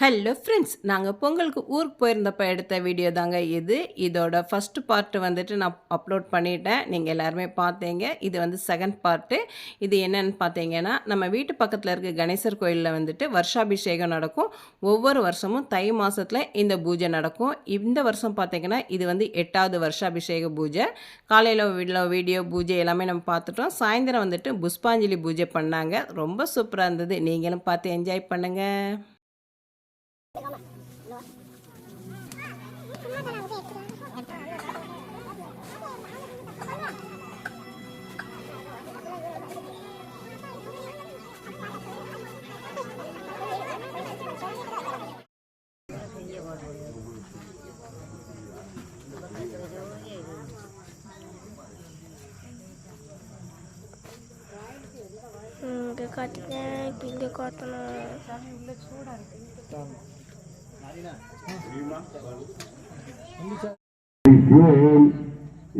Hello friends நாங்கள் பொங்கலுக்கு ஊருக்கு போயிருந்தப்போ எடுத்த வீடியோ தாங்க இது. இதோட ஃபஸ்ட்டு பார்ட்டு வந்துட்டு நான் அப்லோட் பண்ணிட்டேன். நீங்கள் எல்லாருமே பார்த்தீங்க. இது வந்து செகண்ட் பார்ட்டு இது என்னன்னு பார்த்தீங்கன்னா நம்ம வீட்டு பக்கத்தில் இருக்க கணேசர் கோயிலில் வந்துட்டு வருஷாபிஷேகம் நடக்கும். ஒவ்வொரு வருஷமும் தை மாதத்தில் இந்த பூஜை நடக்கும். இந்த வருஷம் பார்த்தீங்கன்னா இது வந்து எட்டாவது வருஷாபிஷேக பூஜை. காலையில் வீடியோ வீடியோ பூஜை எல்லாமே நம்ம பார்த்துட்டோம். சாயந்தரம் வந்துட்டு புஷ்பாஞ்சலி பூஜை பண்ணாங்க. ரொம்ப சூப்பராக இருந்தது. நீங்களும் பார்த்து என்ஜாய் பண்ணுங்கள் Hmm, dekatnya, pindah kota lah.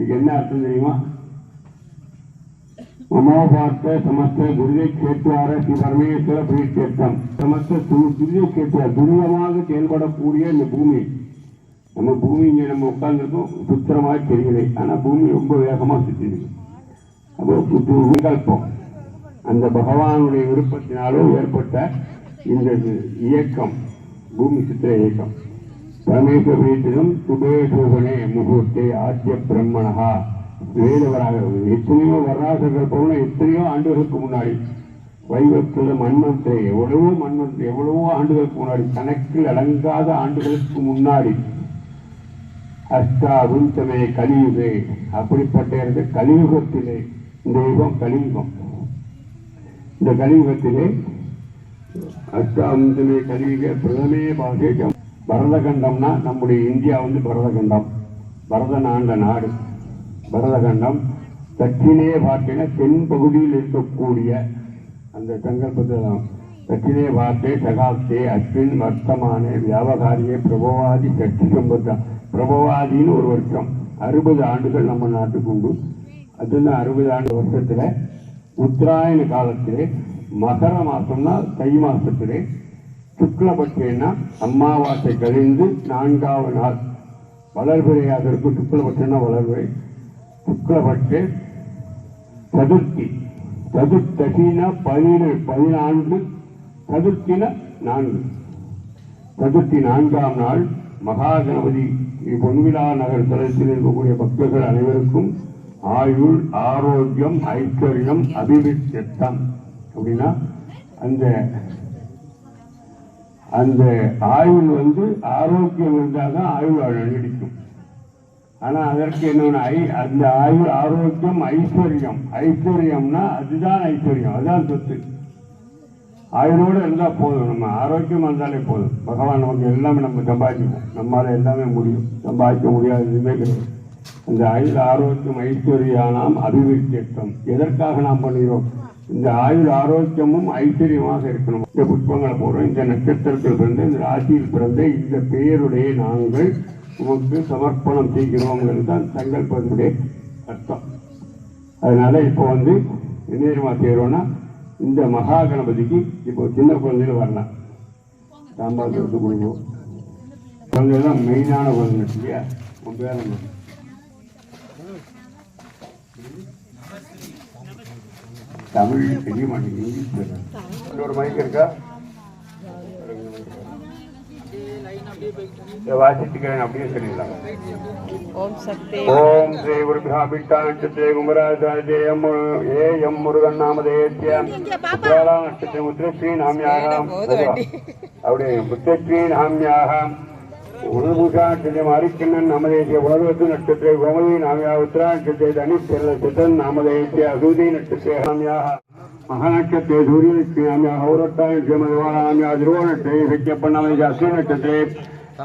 என்ன அர்த்தம் தெரியுமா மமோ சமஸ்த கேட்டுவார ஸ்ரீ பரமேஸ்வர சமஸ்த கேட்டுவார் செயல்படக்கூடிய இந்த பூமி நம்ம பூமி இங்க நம்ம உட்கார்ந்துருக்கோம் சுத்திரமாக தெரியலை ஆனா பூமி ரொம்ப வேகமா அப்போ புது விகல்பம் அந்த பகவானுடைய விருப்பத்தினாலோ ஏற்பட்ட இந்த இயக்கம். பூமி சுத்திர இயக்கம் பரமேஸ்வர வீட்டிலும் முகூர்த்தே ஆத்திய பிரம்மணா வேதவராக எத்தனையோ வராசர்கள் போன எத்தனையோ ஆண்டுகளுக்கு முன்னாடி வைவத்துல மன்மந்திரை எவ்வளவோ மன்மந்திரை எவ்வளவோ ஆண்டுகளுக்கு முன்னாடி கணக்கில் அடங்காத ஆண்டுகளுக்கு முன்னாடி அஷ்டாவிந்தமே கலியுகே அப்படிப்பட்ட இந்த கலியுகத்திலே இந்த யுகம் கலியுகம். இந்த கலியுகத்திலே அஷ்டாவிந்தமே கலியுக பிரதமே பாகேகம் பரதகண்டம்னா நம்முடைய இந்தியா வந்து பரதகண்டம். பரதன் ஆண்ட நாடு. பரதகண்டம் தட்சிணே பாட்டின தென் பகுதியில் இருக்கக்கூடிய அந்த சங்கல்பத்தில் தட்சிணே பார்த்தே சகாப்தே அஸ்வின் வர்த்தமானே வியாபகாரியே பிரபவாதி சக்தி சம்பத்தம் பிரபவாதின்னு ஒரு வருஷம். அறுபது ஆண்டுகள் நம்ம நாட்டுக்கு உண்டு. அதுதான் அறுபது ஆண்டு வருஷத்தில் உத்தராயண காலத்திலே மகர மாசம்னா தை மாசத்திலே சுக்லபட்சம்னா அமாவாசை கழிந்து நான்காவது நாள். வளர்பிறையாக இருக்கும் சுக்லபட்சம்னா வளர்பிறை. சுக்லபட்சே சதுர்த்தி. சதுர்த்தசினா பதினேழு பதினான்கு சதுர்த்தின நான்கு. சதுர்த்தி நான்காம் நாள் மகாகணபதி பொன்விழா நகர் தலத்தில் இருக்கக்கூடிய பக்தர்கள் அனைவருக்கும் ஆயுள் ஆரோக்கியம் ஐஸ்வர்யம் அபிவிருத்தம். அப்படின்னா அந்த அந்த ஆயுள் வந்து ஆரோக்கியம் இருந்தால் தான் ஆயுள் நீடிக்கும். ஆனால் அதற்கு என்னென்ன ஐ அந்த ஆயுள் ஆரோக்கியம் ஐஸ்வர்யம். ஐஸ்வர்யம்னா அதுதான் ஐஸ்வர்யம் அதுதான் சொத்து. ஆயுளோடு இருந்தா போதும் நம்ம ஆரோக்கியம் இருந்தாலே போதும். பகவான் நமக்கு எல்லாமே நம்ம சம்பாதிக்கணும் நம்மளால எல்லாமே முடியும். சம்பாதிக்க முடியாது எதுவுமே கிடையாது. அந்த ஆயுள் ஆரோக்கியம் ஐஸ்வர்யானாம் அபிவிருத்தி எதற்காக நாம் பண்ணுகிறோம்? இந்த ஆயுள் ஆரோக்கியமும் ஐஸ்வர்யமாக இருக்கணும். இந்த புஷ்பங்களை போடுறோம். இந்த நட்சத்திரத்தில் பிறந்த இந்த ராசியில் பிறந்த இந்த பெயருடைய நாங்கள் உமக்கு சமர்ப்பணம் செய்கிறோங்கிறது தான் சங்கல்பத்தினுடைய அர்த்தம். அதனால இப்போ வந்து என்ன தெரியுமா செய்யறோம்னா இந்த மகா கணபதிக்கு இப்போ சின்ன குழந்தைகள் வரலாம். சாம்பார் எடுத்து கொடுக்கும் குழந்தைகள் மெயினான குழந்தை இல்லையா? உன் பேர் தமிழ் தெரிய மாட்டேங்குது இங்கிலீஷ் பேசுறேன். இன்னொரு மைக் இருக்கா இதை வாசிச்சுக்கிறேன் அப்படியே சொல்லிடலாம் ஓம் சக்தி ஓம் ஸ்ரீ குருபியா பிட்டாட்சத்திரே குமராஜாஜேயம் ஏ எம் முருகன் நாமதேத்யம் உத்ராடா நட்சத்திரம் உத்ரஸ்ரீ நாமியாகாம் அப்படியே உத்ரஸ்ரீ நாமியாகாம் உணர்வுகாட்டுதே அரிக்கண்ணன் நமதேசிய உணர்வத்து நட்சத்திர கோமதி நாமியா உத்தராட்சத்தை தனிச்செல்ல சித்தன் நமதேசிய அசூதி நட்சத்திர நாமியாக மகாநட்சத்திர சூரியனுக்கு நாமியா ஹௌரட்டாட்சிய மதுவாராமியா திருவோணத்தை சக்கியப்பண்ணாமதி அஸ்வி நட்சத்திரே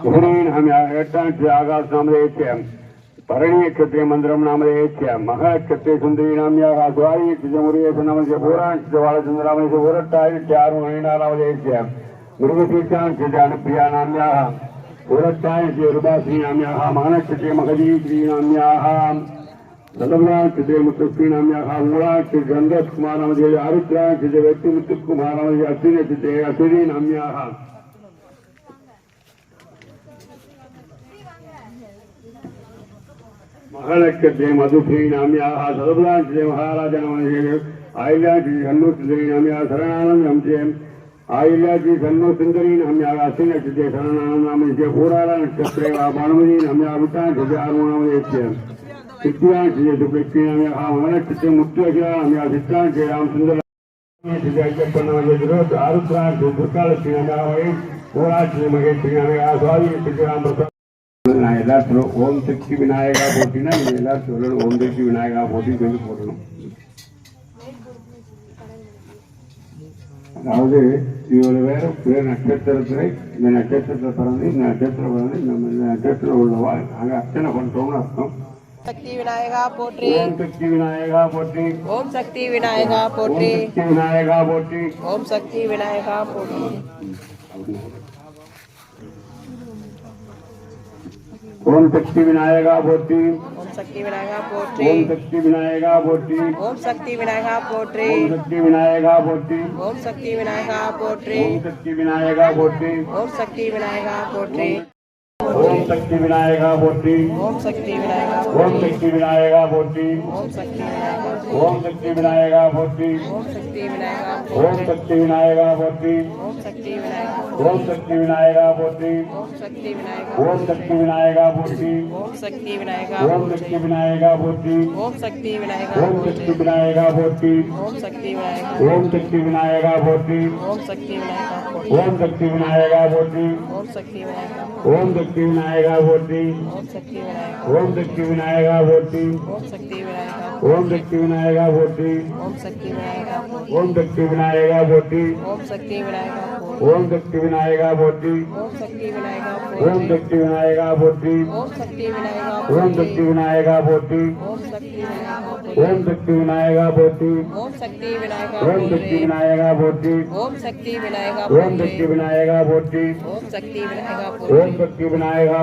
குகனை நாமியா எட்டாட்சி ஆகாஷ் நாமதேசியம் பரணியட்சத்திரிய மந்திரம் நாமதேசியம் மகாட்சத்திரிய சுந்தரி நாமியாக சுவாரியட்சிய முருகேச நமசிய பூராட்சிய பாலச்சந்திர நாமதேசிய ஊரட்டாட்சி ஆறு நாமதேசியம் மிருகசீர்ச்சாட்சிய அனுப்பியா நாமியாக पुरस्ताय जेरुबा श्रीनाम्याः मानक्षते मगधी श्रीनाम्याः नलवराक्षते मुत्तश्रीनाम्याः मूलाक्षे गन्धकुमारमजे आरुद्राक्षते व्यक्तिमुत्तकुमारमजे अश्विनक्षते अश्विनीनाम्याः மகளக்கத்தை மதுபி நாமியாக சதுபதாட்சி மகாராஜ நமனே ஆயுதாட்சி கண்ணூர் நாமியாக சரணானந்த் நம்சேன் आयुर्या जी धनो सुंदरी ने जे सरण नाम नाम जे पुराला क्षत्रे वा बाणमजी हमया बुटा जे आरु नाम जे छे कृपया जे दुबे के हमया हा हमने कृते मुक्त ने जे जाय के पन्ना जे जरो आरु प्राण जे दुर्काल से हमया होई पुरा जे मगे जे हमया आ स्वामी जे ना एला ओम शक्ति विनायक आ ना एला सोलन ओम शक्ति அதாவது இவ்வளோ பேரும் பிற நட்சத்திரத்திலே இந்த நட்சத்திரத்தில் பிறந்து இந்த நட்சத்திரம் பிறந்து நம்ம இந்த நட்சத்திரம் உள்ளவா நாங்கள் அர்ச்சனை பண்ணுறோம்னு அர்த்தம் சக்தி விநாயகா போற்றி ஓம் சக்தி விநாயகா போற்றி ஓம் சக்தி விநாயகா போற்றி சக்தி விநாயகா போற்றி ஓம் சக்தி விநாயகா போற்றி ஓம் சக்தி விநாயகா போற்றி शक्ति ओम शक्ति विनायका पोट्री। ओम शक्ति विनायका पोट्री। ओम शक्ति विनायका पोट्री। ओम शक्ति विनायका पोट्री। ओम शक्ति विनायका पोट्री। ओम शक्ति विनायका पोट्री। ओम शक्ति विनायका बोटी ओम शक्ति विनायका ओम शक्ति विनायका बोटी ओम शक्ति विनायका बोटी ओम शक्ति विनायका बोटी ओम शक्ति विनायका बोटी ओम शक्ति विनायका बोटी ओम शक्ति विनायका बोटी ओम शक्ति विनायका बोटी ओम शक्ति विनायका बोटी ओम शक्ति विनायका बोटी ओम शक्ति विनायका बोटी ओम शक्ति विनायका बोटी ओम शक्ति विनायका ओम शक्ति विनायका विनायका बोटी ओम शक्ति विनायका बोटी ओम शक्ति विनायका बोटी ओम शक्ति विनायका बोटी ओम शक्ति विनायका बोटी ओम शक्ति विनायका बोटी ओम शक्ति विनायका बोटी ओम शक्ति विनायका बोटी ओम शक्ति विनायका बोटी ओम शक्ति विनायका बोटी ओम शक्ति विनायका बोटी ओम शक्ति विनायका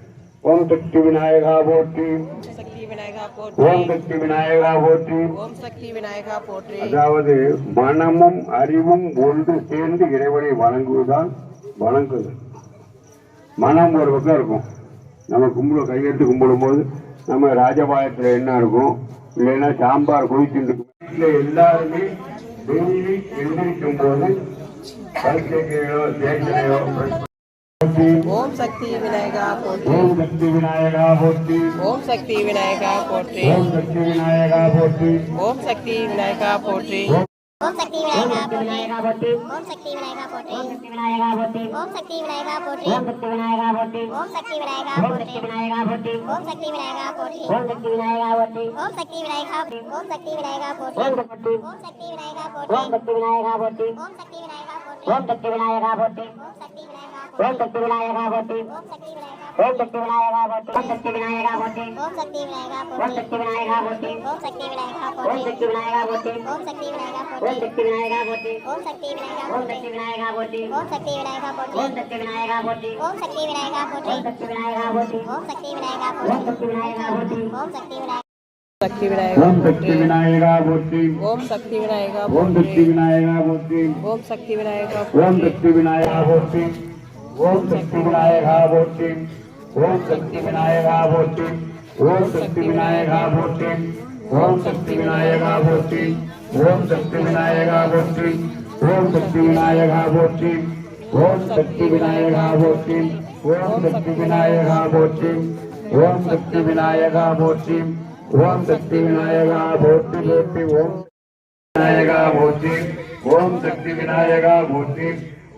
ஓம் சக்தி விநாயகா போற்றி. ஓம் சக்தி விநாயகா போற்றி. ஓம் சக்தி விநாயகா போற்றி. அதாவது மனமும் அறிவும் ஒன்று சேர்ந்து இறைவனை வணங்குவதுதான் வணங்குதல். மனம் ஒரு பக்கம் இருக்கும். நம்ம கும்பிட கையெழுத்து கும்பிடும் போது நம்ம ராஜபாயத்தில் என்ன இருக்கும்? இல்லைன்னா சாம்பார் குளிச்சுட்டு இருக்கும். வீட்டில் எல்லாருமே டெய்லி எந்திரிக்கும் போது பல் ओम शक्ति विनायका मूर्ति ओम शक्ति विनायका मूर्ति ओम शक्ति विनायका मूर्ति ओम शक्ति विनायका मूर्ति ओम शक्ति विनायका मूर्ति ओम शक्ति विनायका मूर्ति ओम शक्ति विनायका मूर्ति ओम शक्ति विनायका मूर्ति ओम शक्ति विनायका मूर्ति ओम शक्ति विनायका मूर्ति ओम शक्ति विनायका मूर्ति ओम शक्ति विनायका मूर्ति ओम शक्ति विनायका मूर्ति ओम शक्ति विनायका मूर्ति ओम शक्ति विनायका मूर्ति ओम शक्ति विनायका मूर्ति ओम शक्ति विनायका मूर्ति ओम शक्ति विनायका मूर्ति ओम शक्ति विनायका पोत्री ओम शक्ति विनायका पोत्री ओम शक्ति विनायका पोत्री ओम शक्ति विनायका ओम शक्ति विनायका मूर्ति ओम शक्ति विनायका मूर्ति ओम शक्ति विनायका मूर्ति ओम शक्ति विनायका मूर्ति ओम शक्ति विनायका भवती ओम शक्ति विनायका भवती ओम शक्ति विनायका भवती ओम शक्ति विनायका भवती ओम शक्ति विनायका भवती ओम शक्ति विनायका भवती ओम शक्ति विनायका भवती ओम शक्ति विनायका भवती ओम शक्ति विनायका भवती ओम शक्ति विनायका भवती ओम शक्ति विनायका शक्ति विनायका ओम शक्ति विनायका बोटी ओम शक्ति विनायका ओम शक्ति विनायका बोटी ओम शक्ति विनायका ओम शक्ति विनायका बोटी ओम शक्ति विनायका वो ओम शक्ति विनायका वो ओम शक्ति विनायका वो ओम शक्ति विनायका वो ओम शक्ति विनायका वो ओम शक्ति विनायका वो ओम शक्ति विनायका वो ओम शक्ति विनायका वो ओम शक्ति विनायका वो ओम शक्ति विनायका भूति ओम शक्ति विनायका भूति ओम शक्ति विनायका भूति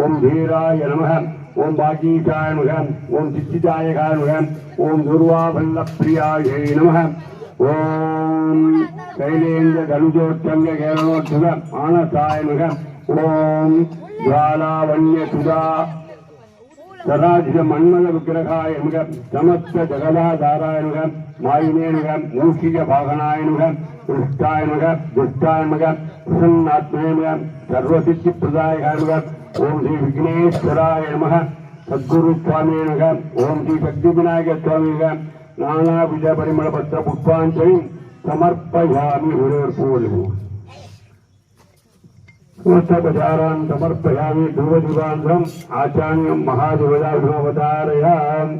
ஓம் தீராய நமக ஓம் பாகீஷாய நமக ஓம் சித்திதாயகாய நமக ஓம் துர்வாபல்ல பிரியாய நமக. ஓம் கைலேந்திர தனுஜோத்தங்க கேரளோத்சவ மானசாய நமக. ஓம் ஜாலாவண்ய சுதா. சதாஜித மன்மத விக்கிரகாய முக சமஸ்த ஜகதாதாராய முக மாயினே முக மூஷிக பாகனாய முக துஷ்டாய முக துஷ்டாய முக பிரசன்னாத்மே முக சர்வசித்தி பிரதாயகாய முக ஓம் ஸ்ரீ விக்னேஸ்வராய நமக சத்குரு சுவாமி முக ஓம் ஸ்ரீ சக்தி விநாயக சுவாமி முக நானாவித பரிமள பத்திர புஷ்பாஞ்சலி சமர்ப்பயாமி ஒருவர் போலுவோம் समस्तपचारान् समर्पयामि ध्रुवजुगान्ध्रम् आचार्यम् महादेवदाभिमवतारयाम्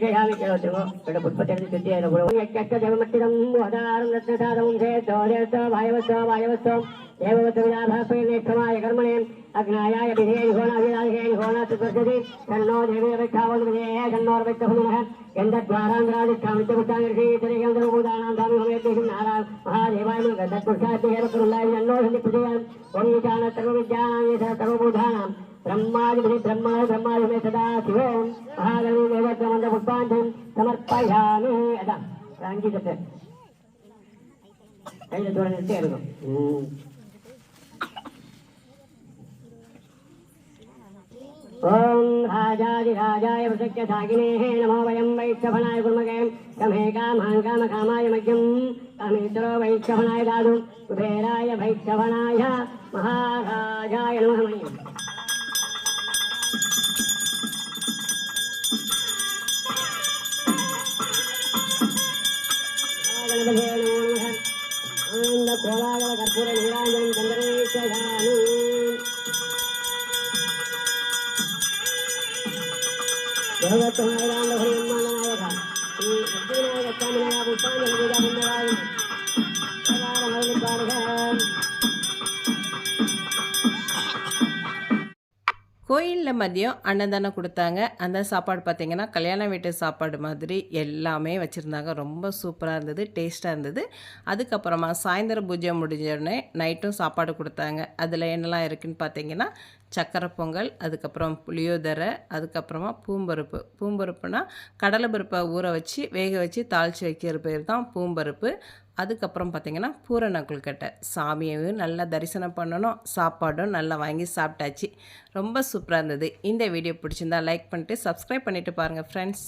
विजयामि चोदमो गणपुष्पचर्य सिद्धि रघुरो यच्च देवमत्तिरं वदारं रत्नसारं से दोरेत भायवस्त भायवस्त देववतविदाभापेनेष्ठमाय कर्मणे अग्नायाय विधेय होणाभिराजये होणात्वर्षति तन्नो देवे अभिष्ठावन् विधेयः तन्नोर्वित्तहुनः यन्दद्वारान्द्रादिष्ठामित्यमुष्टाङ्गीतरेन्द्रभूतानां स्वामि हमेत्येषु नारायण महादेवाय गन्धत्पुरुषात् हेमकुरुलाय जन्नो सन्ति प्रजयान् ओं सर्वविद्यानां सर्वभूतानां सर्वबोधानां ब्रह्मादिपति ब्रह्मा ब्रह्मादिमे सदा शिवों महागणि वेदक्रमन्द पुष्पाञ्जलिं समर्पयामि अदा அங்கிட்டு கையில் தூரம் நிறுத்தி எடுக்கும் ॐ राजाधिराजाय वृषक्य सागिनेः नमो वयं वैक्षभणाय कुर्मगे कमे कामान् कामकामाय मह्यं कामेश्वरो वैक्षभणाय दातु कुबेराय वैक्षभणाय महाराजाय नमः मह्यम् सुरभिराजं चन्द्रेशधानु भगवतः रामभयं नाम नायकः श्री सत्यनायकस्वामिनया पुष्पाञ्जलिपूजा पुण्यरायम् கோயிலில் மதியம் அன்னதானம் கொடுத்தாங்க. அந்த சாப்பாடு பார்த்திங்கன்னா கல்யாண வீட்டு சாப்பாடு மாதிரி எல்லாமே வச்சுருந்தாங்க. ரொம்ப சூப்பராக இருந்தது டேஸ்ட்டாக இருந்தது. அதுக்கப்புறமா சாயந்தரம் பூஜை முடிஞ்சோடனே நைட்டும் சாப்பாடு கொடுத்தாங்க. அதில் என்னெல்லாம் இருக்குதுன்னு பார்த்தீங்கன்னா சக்கரை பொங்கல் அதுக்கப்புறம் புளியோதரை அதுக்கப்புறமா பூம்பருப்பு. பூம்பருப்புனா கடலை பருப்பை ஊற வச்சு வேக வச்சு தாளித்து வைக்கிற பேர் தான் பூம்பருப்பு. அதுக்கப்புறம் பார்த்திங்கன்னா பூரண கொழுக்கட்டை சாமியையும் நல்லா தரிசனம் பண்ணணும். சாப்பாடும் நல்லா வாங்கி சாப்பிட்டாச்சு. ரொம்ப சூப்பராக இருந்தது. இந்த வீடியோ பிடிச்சிருந்தா லைக் பண்ணிட்டு சப்ஸ்கிரைப் பண்ணிவிட்டு பாருங்கள் ஃப்ரெண்ட்ஸ்